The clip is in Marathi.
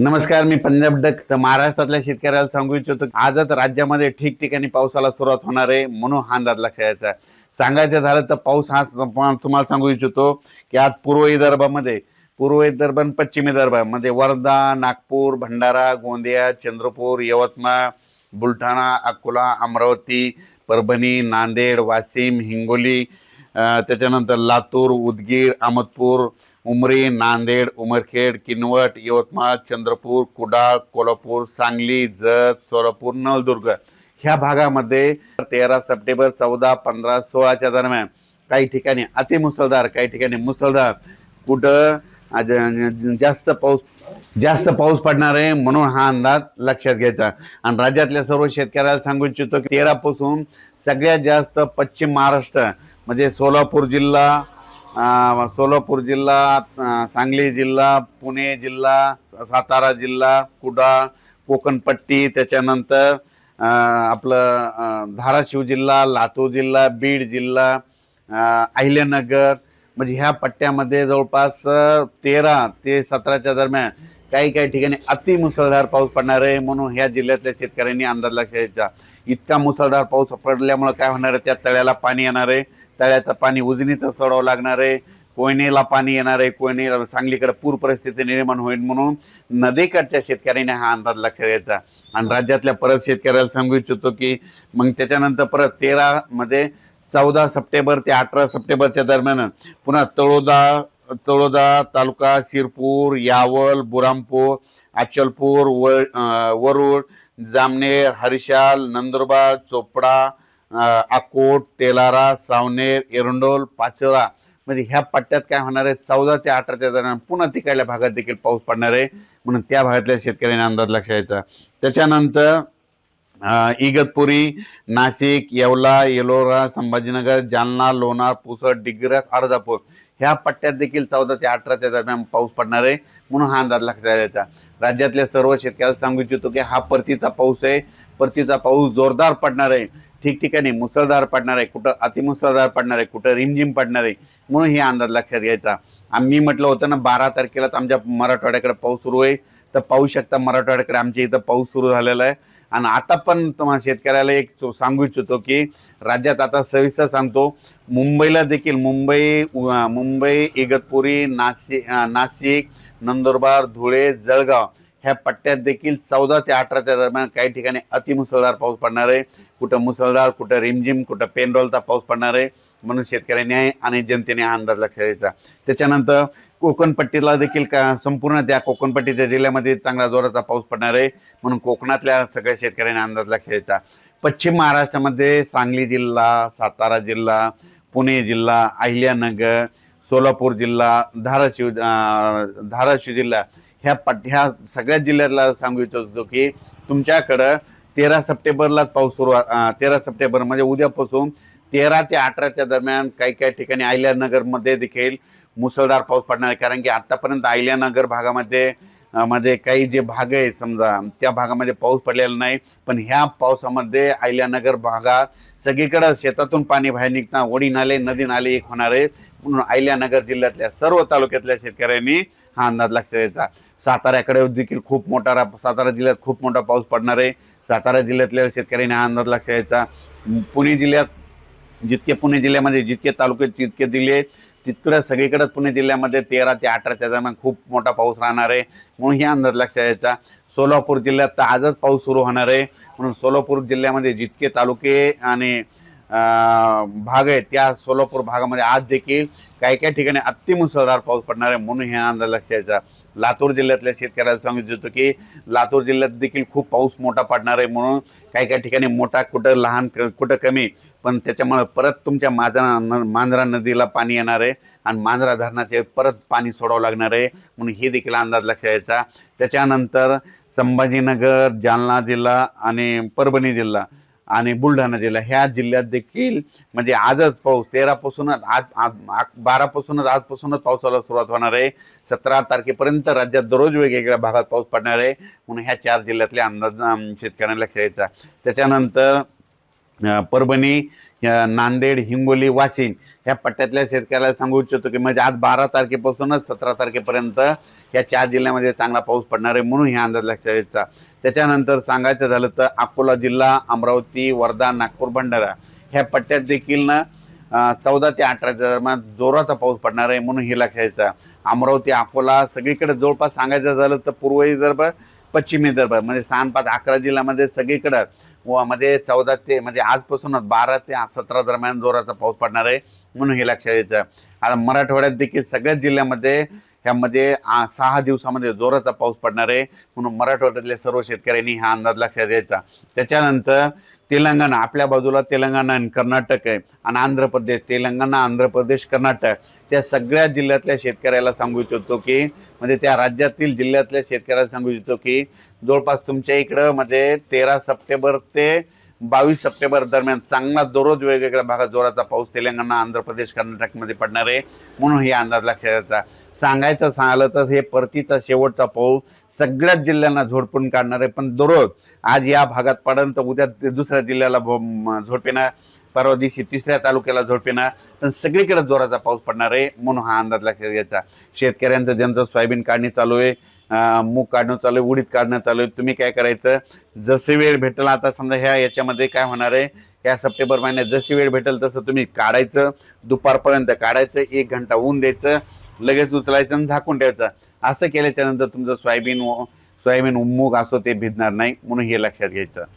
नमस्कार मी पंजाब डक तर महाराष्ट्रातल्या शेतकऱ्याला सांगू इच्छितो आजच राज्यामध्ये ठिकठिकाणी पावसाला सुरुवात होणार आहे म्हणून हा अंदाज लक्षात यायचा सांगायचं झालं तर पाऊस हा तुम्हाला सांगू इच्छितो की आज पूर्व विदर्भामध्ये पूर्व विदर्भ आणि पश्चिम विदर्भामध्ये वर्धा नागपूर भंडारा गोंदिया चंद्रपूर यवतमाळ बुलढाणा अकोला अमरावती परभणी नांदेड वाशिम हिंगोली त्याच्यानंतर लातूर उदगीर अहमदपूर उमरी नांदेड उमरखेड किनवट यवतमाळ चंद्रपूर कुडाळ कोल्हापूर सांगली जत सोलापूर नळदुर्ग. ह्या भागामध्ये तेरा सप्टेंबर चौदा पंधरा सोळाच्या दरम्यान काही ठिकाणी अतिमुसळधार काही ठिकाणी मुसळधार. कुठं? जास्त पाऊस जास्त पाऊस पडणार आहे म्हणून हा अंदाज लक्षात घ्यायचा. आणि राज्यातल्या सर्व शेतकऱ्याला सांगू इच्छितो की तेरापासून सगळ्यात जास्त पश्चिम महाराष्ट्र म्हणजे सोलापूर जिल्हा सोलापूर जिल्हा सांगली जिल्हा पुणे जिल्हा सातारा जिल्हा कुडा कोकणपट्टी त्याच्यानंतर आपलं धाराशिव जिल्हा लातूर जिल्हा बीड जिल्हा अहिल्यानगर म्हणजे ह्या पट्ट्यामध्ये जवळपास तेरा ते सतराच्या दरम्यान काही काही ठिकाणी अति मुसळधार पाऊस पडणार आहे म्हणून ह्या जिल्ह्यातल्या शेतकऱ्यांनी अंदाज लक्षात घ्यायचा. इतका मुसळधार पाऊस पडल्यामुळं काय होणार आहे? त्या तळ्याला पाणी येणार आहे. तळ्याचं पाणी उजनीचं सोडावं लागणार आहे. कोयनेला पाणी येणार आहे. कोयने सांगलीकडे पूर परिस्थिती निर्माण होईल म्हणून नदीकडच्या शेतकऱ्यांनी हा अंदाज लक्षात घ्यायचा. आणि राज्यातल्या परत शेतकऱ्याला सांगू इच्छितो की मग त्याच्यानंतर परत तेरा मध्ये चौदा सप्टेंबर ते अठरा सप्टेंबरच्या दरम्यान पुन्हा तळोदा तळोदा तालुका शिरपूर यावल बुरामपूर अचलपूर व वरुड जामनेर हरिशाल नंदुरबार चोपडा अकोट तेलारा सावनेर एरंडोल पाचोरा म्हणजे ह्या पट्ट्यात काय होणार आहे? चौदा ते अठराच्या दरम्यान पुन्हा तिकडल्या भागात देखील पाऊस पडणार आहे. म्हणून त्या भागातल्या शेतकऱ्यांनी अंदाज लक्षात यायचा त्याच्यानंतर इगतपुरी नाशिक येवला येलोरा संभाजीनगर जालना लोणार पुसद डिग्रस अर्धापूर ह्या पट्ट्यात देखील चौदा ते अठराच्या दरम्यान पाऊस पडणार आहे. म्हणून हा अंदाज लक्षात द्यायचा राज्यातल्या सर्व शेतकऱ्याला सांगू इच्छितो की हा परतीचा पाऊस आहे. परतीचा पाऊस जोरदार पडणार आहे. ठिकठिकाणी मुसळधार पडणार आहे कुठं अतिमुसळधार पडणार आहे कुठं रिमझिम पडणार आहे म्हणून हे अंदाज लक्षात घ्यायचा. आम्ही म्हटलं होतं ना बारा तारखेलाच आमच्या मराठवाड्याकडे पाऊस सुरू आहे तर पाहू शकता मराठवाड्याकडे आमच्या इथं पाऊस सुरू झालेला आहे. आणि आता पण तुम्हाला शेतकऱ्याला एक सांगू इच्छितो की राज्यात आता सविस्तर सांगतो मुंबईला देखील मुंबई मुंबई इगतपुरी नाशिक नाशिक नंदुरबार धुळे जळगाव ह्या पट्ट्यात देखील चौदा ते अठराच्या दरम्यान काही ठिकाणी अतिमुसळधार पाऊस पडणार आहे. कुठं मुसळधार कुठं रिमझिम कुठं पेनरोलचा पाऊस पडणार आहे. म्हणून शेतकऱ्यांनी आहे आणि जनतेने हा अंदाज लक्षात द्यायचा त्याच्यानंतर कोकणपट्टीला देखील का संपूर्ण त्या कोकणपट्टीच्या जिल्ह्यामध्ये चांगला जोराचा पाऊस पडणार आहे. म्हणून कोकणातल्या सगळ्या शेतकऱ्यांनी अंदाज लक्षात द्यायचा पश्चिम महाराष्ट्रामध्ये सांगली जिल्हा सातारा जिल्हा पुणे जिल्हा अहिल्यानगर सोलापूर जिल्हा धाराशिव धाराशिव जिल्हा ह्या पट ह्या सगळ्या जिल्ह्यातला सांगू इच्छितो की तुमच्याकडं तेरा सप्टेंबरलाच पाऊस सुरू तेरा सप्टेंबर म्हणजे उद्यापासून तेरा ते अठराच्या दरम्यान काही काही ठिकाणी अहिल्यानगरमध्ये देखील मुसळधार पाऊस पडणार आहे. कारण की आत्तापर्यंत अहिल्यानगर भागामध्ये मध्ये काही जे भाग आहे समजा त्या भागामध्ये पाऊस पडलेला नाही. पण ह्या पावसामध्ये अहिल्यानगर भागात सगळीकडं शेतातून पाणी बाहेर निघता ओढी नाले नदी नाले एक होणार आहे म्हणून अहिल्यानगर जिल्ह्यातल्या सर्व तालुक्यातल्या शेतकऱ्यांनी हा अंदाज लक्षात द्यायचा. साताऱ्याकडे देखील खूप मोठा रा- सातारा जिल्ह्यात खूप मोठा पाऊस पडणार आहे. सातारा जिल्ह्यातल्या शेतकऱ्यांनी हा अंदाज लक्षात द्यायचा. पुणे जिल्ह्यात जितके पुणे जिल्ह्यामध्ये जितके तालुके जितके जिल्हे तितकडं सगळीकडे पुणे जिल्ह्यामध्ये तेरा ते अठराच्या दरम्यान खूप मोठा पाऊस राहणार आहे. म्हणून ही अंदाज लक्षात यायचा सोलापूर जिल्ह्यात तर आजच पाऊस सुरू होणार आहे. म्हणून सोलापूर जिल्ह्यामध्ये जितके तालुके आणि भाग आहे त्या सोलापूर भागामध्ये आज देखील काही काही ठिकाणी अतिमुसळधार पाऊस पडणार आहे म्हणून हे अंदाज लक्षात यायचा लातूर जिल्ह्यातल्या शेतकऱ्याला सांगू इच्छितो की लातूर जिल्ह्यात देखील खूप पाऊस मोठा पडणार आहे म्हणून काही काही ठिकाणी मोठा कुठं लहान क- कुठं कमी पण त्याच्यामुळे परत तुमच्या मांजरा न- मांजरा नदीला पाणी येणार आहे आणि मांजरा धरणाचे परत पाणी सोडावं लागणार आहे म्हणून हे देखील अंदाज लक्षात यायचा त्याच्यानंतर संभाजीनगर जालना जिल्हा आणि परभणी जिल्हा आणि बुलढाणा जिल्हा ह्या जिल्ह्यात देखील म्हणजे आजच पाऊस तेरापासूनच आज आज बारापासूनच आजपासूनच पावसाला सुरुवात होणार आहे. सतरा तारखेपर्यंत राज्यात दररोज वेगवेगळ्या भागात पाऊस पडणार आहे. म्हणून ह्या चार जिल्ह्यातले अंदाज शेतकऱ्यांना लक्षात यायचा त्याच्यानंतर परभणी नांदेड हिंगोली वाशिम ह्या पट्ट्यातल्या शेतकऱ्याला सांगू इच्छितो की म्हणजे आज बारा तारखेपासूनच सतरा तारखेपर्यंत या चार जिल्ह्यामध्ये चांगला पाऊस पडणार आहे म्हणून हे अंदाज लक्षात यायचा त्याच्यानंतर सांगायचं झालं तर अकोला जिल्हा अमरावती वर्धा नागपूर भंडारा ह्या पट्ट्यात देखील ना चौदा ते अठराच्या दरम्यान जोराचा पाऊस पडणार आहे म्हणून हे लक्षात घ्यायचं अमरावती अकोला सगळीकडे जवळपास सांगायचं झालं तर पूर्व विदर्भ पश्चिम विदर्भ म्हणजे सहा पाच अकरा जिल्ह्यामध्ये सगळीकडं मध्ये चौदा ते म्हणजे आजपासूनच बारा ते सतरा दरम्यान जोराचा पाऊस पडणार आहे म्हणून हे लक्षात द्यायचं आता मराठवाड्यात देखील सगळ्याच जिल्ह्यामध्ये ह्यामध्ये सहा दिवसामध्ये जोराचा पाऊस पडणार आहे म्हणून मराठवाड्यातल्या सर्व शेतकऱ्यांनी हा अंदाज लक्षात द्यायचा त्याच्यानंतर तेलंगणा आपल्या बाजूला तेलंगणा आणि कर्नाटक आहे आणि आंध्र प्रदेश तेलंगणा आंध्र प्रदेश कर्नाटक. त्या सगळ्या जिल्ह्यातल्या शेतकऱ्याला सांगू इच्छितो की म्हणजे त्या राज्यातील जिल्ह्यातल्या शेतकऱ्याला सांगू इच्छितो की जवळपास तुमच्या इकडं म्हणजे तेरा सप्टेंबर ते बावीस सप्टेंबर दरम्यान चांगला दररोज वेगवेगळ्या भागात जोराचा पाऊस तेलंगणा आंध्र प्रदेश कर्नाटकमध्ये पडणार आहे. म्हणून हे अंदाज लक्षात येतात सांगायचं सांगलं तर हे परतीचा शेवटचा पाऊस सगळ्याच जिल्ह्यांना झोडपून काढणार आहे. पण दररोज आज या भागात पडन तर उद्या ते दुसऱ्या जिल्ह्याला भो- झोडपेना परवा दिवशी तिसऱ्या तालुक्याला झोडपेना पण सगळीकडे जोराचा पाऊस पडणार आहे म्हणून हा अंदाज लक्षात घ्यायचा. शेतकऱ्यांचं ज्यांचं सोयाबीन काढणी चालू आहे मूग काढणं चालू आहे उडीद काढणं चालू आहे तुम्ही काय करायचं? जसे वेळ भेटेल आता समजा ह्या याच्यामध्ये काय होणार आहे? या सप्टेंबर महिन्यात जशी वेळ भेटेल तसं तुम्ही काढायचं. दुपारपर्यंत काढायचं. एक घंटा ऊन द्यायचं. लगेच उचलायचं आणि झाकून ठेवायचं. असं केल्याच्यानंतर तुमचं सोयाबीन व- सोयाबीन मूग असो ते भिजणार नाही म्हणून हे लक्षात घ्यायचं.